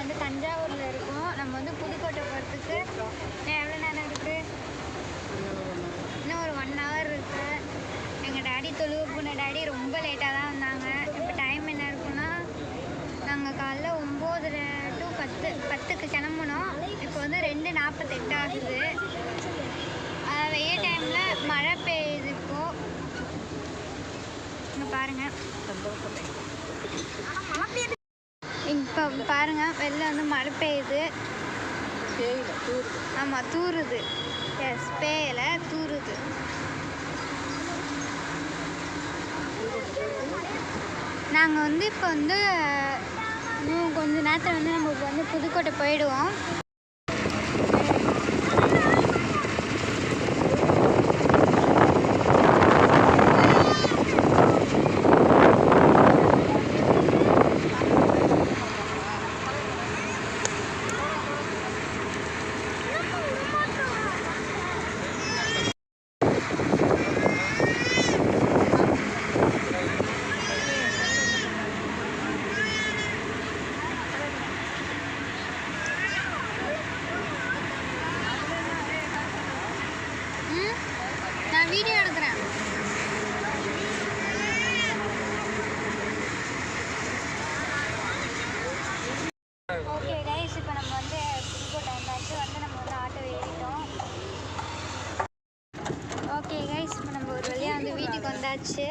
வந்து தஞ்சாவூரில் இருக்கோம். நம்ம வந்து புதுக்கோட்டை போகிறதுக்கு எவ்வளோ நேரம் இருக்குது இன்னும் ஒரு ஒன் ஹவர் இருக்கு. எங்கள் டாடி தொழுவு போன டாடி ரொம்ப லேட்டாக தான் வந்தாங்க. இப்போ டைம் என்ன இருக்குன்னா நாங்கள் காலைல ஒம்போதரை டு பத்து பத்துக்கு கிளம்புனோம். இப்போ வந்து ரெண்டு நாற்பத்தெட்டு ஆகுது. வெயில் டைமில் மழை பெய்யுது இப்போ. இங்கே பாருங்கள் இப்போ பாருங்க வெளில வந்து மழை பெய்யுது. ஆமாம் தூருது எஸ் பேயல தூருது நாங்கள் வந்து இப்போ வந்து இன்னும் கொஞ்ச நேரத்தில் வந்து நம்ம வந்து புதுக்கோட்டை போயிடுவோம். வந்தாச்சு.